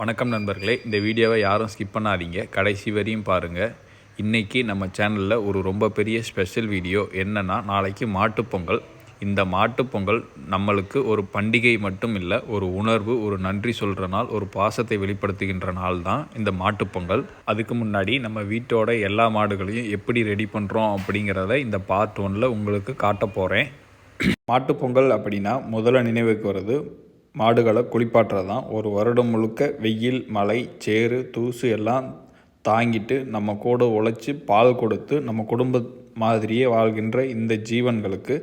வணக்கம் நண்பர்களே இந்த வீடியோவை யாரும் ஸ்கிப் பண்ணாதீங்க. கடைசி வரையும் பாருங்கள் இன்றைக்கி நம்ம சேனலில் ஒரு ரொம்ப பெரிய ஸ்பெஷல் வீடியோ என்னென்னா நாளைக்கு மாட்டுப்பொங்கல். இந்த மாட்டுப்பொங்கல் நம்மளுக்கு ஒரு பண்டிகை மட்டும் இல்லை ஒரு உணர்வு ஒரு நன்றி சொல்கிற நாள் ஒரு பாசத்தை வெளிப்படுத்துகின்ற நாள் தான் இந்த மாட்டுப்பொங்கல். அதுக்கு முன்னாடி நம்ம வீட்டோட எல்லா மாடுகளையும் எப்படி ரெடி பண்ணுறோம் அப்படிங்கிறத இந்த பார்ட் ஒன்னில் உங்களுக்கு காட்ட போகிறேன் மாட்டுப்பொங்கல் அப்படின்னா முதல்ல நினைவுக்கு வருது மாடுகளை குளிப்பாட்டுறது தான் ஒரு வருடம் முழுக்க வெயில் மழை சேறு தூசு எல்லாம் தாங்கிட்டு நம்ம கூட உழைச்சி பால் கொடுத்து நம்ம குடும்ப மாதிரியே வாழ்கின்ற இந்த ஜீவன்களுக்கு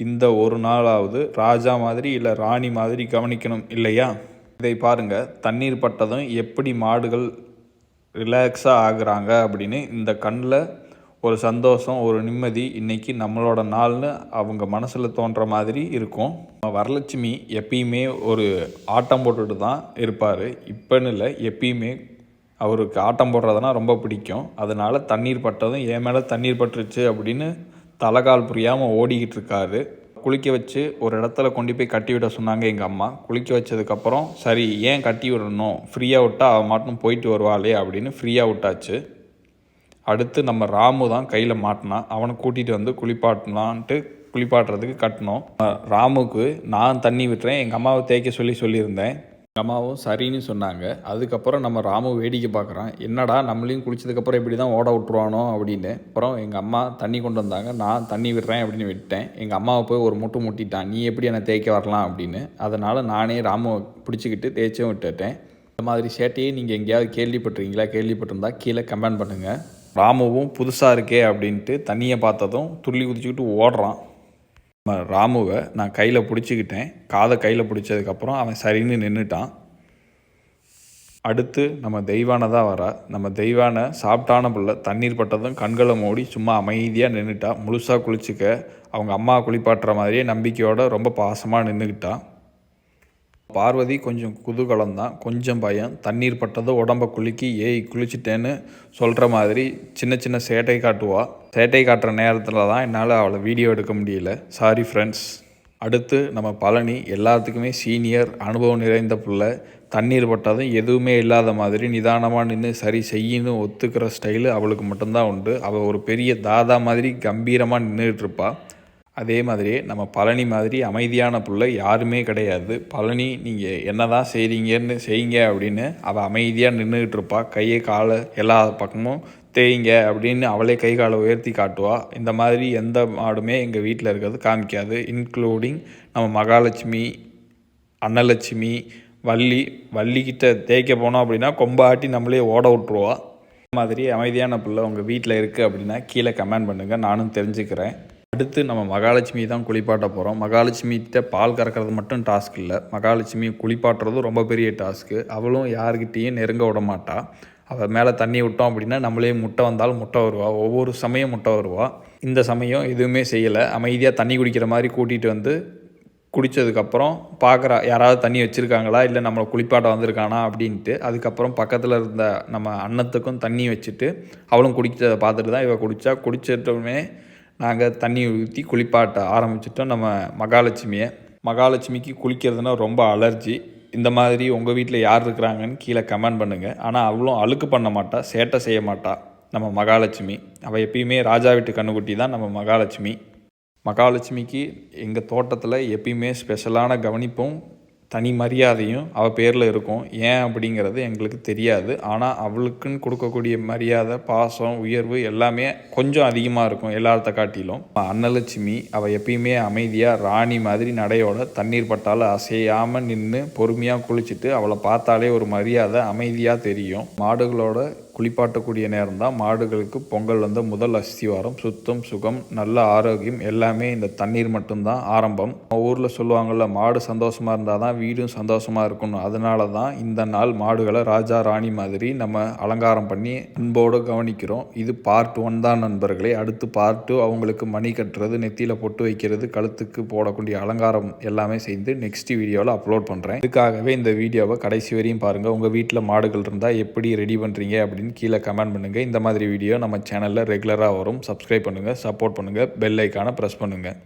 இந்த ஒரு நாளாவது ராஜா மாதிரி இல்லை ராணி மாதிரி கவனிக்கணும் இல்லையா? இதை பாருங்கள் தண்ணீர் பட்டதும் எப்படி மாடுகள் ரிலாக்ஸாக ஆகுறாங்க அப்படின்னு இந்த கண்ணில் ஒரு சந்தோஷம் ஒரு நிம்மதி இன்றைக்கி நம்மளோட நாள்னு அவங்க மனசில் தோன்ற மாதிரி இருக்கும். வரலட்சுமி எப்பயுமே ஒரு ஆட்டம் போட்டுட்டு தான் இருப்பார். இப்போன்னு இல்லை எப்பயுமே அவருக்கு ஆட்டம் போடுறதுனா ரொம்ப பிடிக்கும். அதனால் தண்ணீர் பட்டதும் என் மேலே தண்ணீர் பட்டுருச்சு? அப்படின்னு தலைகால் புரியாமல் ஓடிக்கிட்டு இருக்காரு. குளிக்க வச்சு ஒரு இடத்துல கொண்டு போய் கட்டி விட சொன்னாங்க எங்கள் அம்மா. குளிக்க வச்சதுக்கப்புறம் சரி ஏன் கட்டி விடணும்? ஃப்ரீயாக விட்டால் அவன் மட்டும் போயிட்டு வருவாளே அப்படின்னு ஃப்ரீயாக விட்டாச்சு. அடுத்து நம்ம ராமு தான் கையில் மாட்டினான் அவனை கூட்டிகிட்டு வந்து குளிப்பாட்டலான்ட்டு குளிப்பாட்டுறதுக்கு கட்டினோம் ராமுக்கு நான் தண்ணி விட்டுறேன் எங்கள் அம்மாவை தேய்க்க சொல்லி சொல்லியிருந்தேன். எங்கள் அம்மாவும் சரின்னு சொன்னாங்க. அதுக்கப்புறம் நம்ம ராமு வேடிக்கை பார்க்குறான். என்னடா நம்மளையும் குளிச்சதுக்கப்புறம் இப்படி தான் ஓட விட்ருவானோ அப்படின்னு. அப்புறம் எங்கள் அம்மா தண்ணி கொண்டு வந்தாங்க. நான் தண்ணி விடுறேன் அப்படின்னு விட்டேன் எங்கள் அம்மாவை போய் ஒரு முட்டு முட்டிட்டான். நீ எப்படி என்னை தேய்க்க வரலாம் அப்படின்னு. அதனால் நானே ராமுவை பிடிச்சிக்கிட்டு தேய்ச்சும் விட்டுட்டேன். இந்த மாதிரி சேட்டையே நீங்கள் எங்கேயாவது கேள்விப்பட்டிருக்கீங்களா? கேள்விப்பட்டிருந்தா கீழே கமெண்ட் பண்ணுங்கள் ராமுவும் புதுசாக இருக்கே அப்படின்ட்டு தண்ணியை பார்த்ததும் துள்ளி குதிச்சுக்கிட்டு ஓடுறான். நம்ம ராமுவை நான் கையில் பிடிச்சிக்கிட்டேன். காதை கையில் பிடிச்சதுக்கப்புறம் அவன் சரின்னு நின்றுட்டான் அடுத்து நம்ம தெய்வானை தான் வரா. நம்ம தெய்வானை சாப்பிட்டான பிள்ளை தண்ணீர் பட்டதும் கண்களை மூடி சும்மா அமைதியாக நின்றுட்டா முழுசாக குளிச்சுக்க அவங்க அம்மா குளிப்பாட்டுற மாதிரியே நம்பிக்கையோடு ரொம்ப பாசமாக நின்றுக்கிட்டான் பார்வதி கொஞ்சம் குதூகலம் தான் கொஞ்சம் பயம். தண்ணீர் பட்டதும் உடம்ப குலுக்கி ஏய் குளிச்சிட்டேன்னு சொல்கிற மாதிரி சின்ன சின்ன சேட்டை காட்டுவா. சேட்டை காட்டுற நேரத்தில் தான் என்னால் அவளை வீடியோ எடுக்க முடியல. சாரி ஃப்ரெண்ட்ஸ் அடுத்து நம்ம பழனி. எல்லாத்துக்குமே சீனியர் அனுபவம் நிறைந்த பிள்ளை. தண்ணீர் பட்டதும் எதுவுமே இல்லாத மாதிரி நிதானமாக நின்று சரி செய்யின்னு ஒத்துக்கிற ஸ்டைலு அவளுக்கு மட்டும்தான் உண்டு. அவள் ஒரு பெரிய தாதா மாதிரி கம்பீரமாக நின்றுட்டு இருப்பாள் அதே மாதிரி நம்ம பழனி மாதிரி அமைதியான புள்ள யாருமே கிடையாது. பழனி நீங்கள் என்ன தான் செய்கிறீங்கன்னு செய்யுங்க அப்படின்னு அவள் அமைதியாக நின்றுக்கிட்டு இருப்பா. கையை காலை எல்லா பக்கமும் தேய்ங்க அப்படின்னு அவளே கை காலை உயர்த்தி காட்டுவா. இந்த மாதிரி எந்த மாடுமே எங்கள் வீட்டில் இருக்கிறது காமிக்காது. இன்க்ளூடிங் நம்ம மகாலட்சுமி அன்னலட்சுமி வள்ளி வள்ளிக்கிட்ட தேய்க்க போனோம் அப்படின்னா கொம்பாட்டி நம்மளே ஓட விட்ருவா இந்த மாதிரி அமைதியான பிள்ளை உங்கள் வீட்டில் இருக்குது அப்படின்னா கீழே கமெண்ட் பண்ணுங்கள் நானும் தெரிஞ்சுக்கிறேன். அடுத்து நம்ம மகாலட்சுமி தான் குளிப்பாட்ட போகிறோம் மகாலட்சுமிகிட்ட பால் கறக்கிறது மட்டும் டாஸ்க் இல்லை. மகாலட்சுமி குளிப்பாட்டுறதும் ரொம்ப பெரிய டாஸ்க்கு அவளும் யாருக்கிட்டேயும் நெருங்க விட மாட்டா. அவள் மேலே தண்ணி விட்டோம் அப்படின்னா நம்மளே முட்டை வந்தாலும் முட்டை வருவா. ஒவ்வொரு சமயம் முட்டை வருவா. இந்த சமயம் எதுவுமே செய்யலை. அமைதியாக தண்ணி குடிக்கிற மாதிரி கூட்டிகிட்டு வந்து குடித்ததுக்கப்புறம் பார்க்குறா யாராவது தண்ணி வச்சுருக்காங்களா? இல்லை நம்மளை குளிப்பாட்ட வந்திருக்கானா? அப்படின்ட்டு. அதுக்கப்புறம் பக்கத்தில் இருந்த நம்ம அன்னத்துக்கும் தண்ணி வச்சுட்டு அவளும் குடித்ததை பார்த்துட்டு தான் இவள் குடித்தா குடிச்சிட்டோமே நாங்கள் தண்ணி ஊற்றி குளிப்பாட்ட ஆரம்பிச்சிட்டோம் நம்ம மகாலட்சுமியை. மகாலட்சுமிக்கு குளிக்கிறதுனா ரொம்ப அலர்ஜி. இந்த மாதிரி உங்கள் வீட்டில் யார் இருக்கிறாங்கன்னு கீழே கமெண்ட் பண்ணுங்கள் ஆனால் அவ்வளோ அழுக்கு பண்ண மாட்டா சேட்டை செய்ய மாட்டா நம்ம மகாலட்சுமி. அவள் எப்பயுமே ராஜா வீட்டு கண்ணுக்குட்டி தான் நம்ம மகாலட்சுமி. மகாலட்சுமிக்கு எங்கள் தோட்டத்தில் எப்பயுமே ஸ்பெஷலான கவனிப்பும் தனி மரியாதையும் அவள் பேரில் இருக்கும். ஏன் அப்படிங்கிறது எங்களுக்கு தெரியாது. ஆனால் அவளுக்குன்னு கொடுக்கக்கூடிய மரியாதை பாசம் உயர்வு எல்லாமே கொஞ்சம் அதிகமாக இருக்கும் எல்லாத்த காட்டிலும். அன்னலட்சுமி அவள் எப்பயுமே அமைதியாக ராணி மாதிரி நடையோட தண்ணீர் பட்டால் அசையாமல் நின்று பொறுமையாக குளிச்சுட்டு அவளை பார்த்தாலே ஒரு மரியாதை அமைதியாக தெரியும். மாடுகளோட குளிப்பாட்டக்கூடிய நேரம் தான் மாடுகளுக்கு பொங்கல் வந்த முதல் அஸ்திவாரம். சுத்தம் சுகம் நல்ல ஆரோக்கியம் எல்லாமே இந்த தண்ணீர் மட்டும்தான் ஆரம்பம். ஊரில் சொல்லுவாங்கள்ல மாடு சந்தோஷமாக இருந்தால் தான் வீடும் சந்தோஷமாக இருக்கணும் அதனால தான் இந்த நாள் மாடுகளை ராஜா ராணி மாதிரி நம்ம அலங்காரம் பண்ணி அன்போடு கவனிக்கிறோம். இது பார்ட் ஒன் தான் நண்பர்களே. அடுத்து பார்ட் டூ அவங்களுக்கு மணி கட்டுறது நெத்தியில் பொட்டு வைக்கிறது கழுத்துக்கு போடக்கூடிய அலங்காரம் எல்லாமே செய்து நெக்ஸ்ட் வீடியோவில் அப்லோட் பண்ணுறேன் இதுக்காகவே இந்த வீடியோவை கடைசி வரையும் பாருங்கள் உங்கள் வீட்டில் மாடுகள் இருந்தால் எப்படி ரெடி பண்ணுறீங்க அப்படின்னு அப்படின்னு கீழே கமெண்ட் பண்ணுங்கள் இந்த மாதிரி வீடியோ நம்ம சேனலில் ரெகுலராக வரும். சப்ஸ்கிரைப் பண்ணுங்கள் சப்போர்ட் பண்ணுங்கள் பெல் ஐக்கானை ப்ரெஸ் பண்ணுங்கள்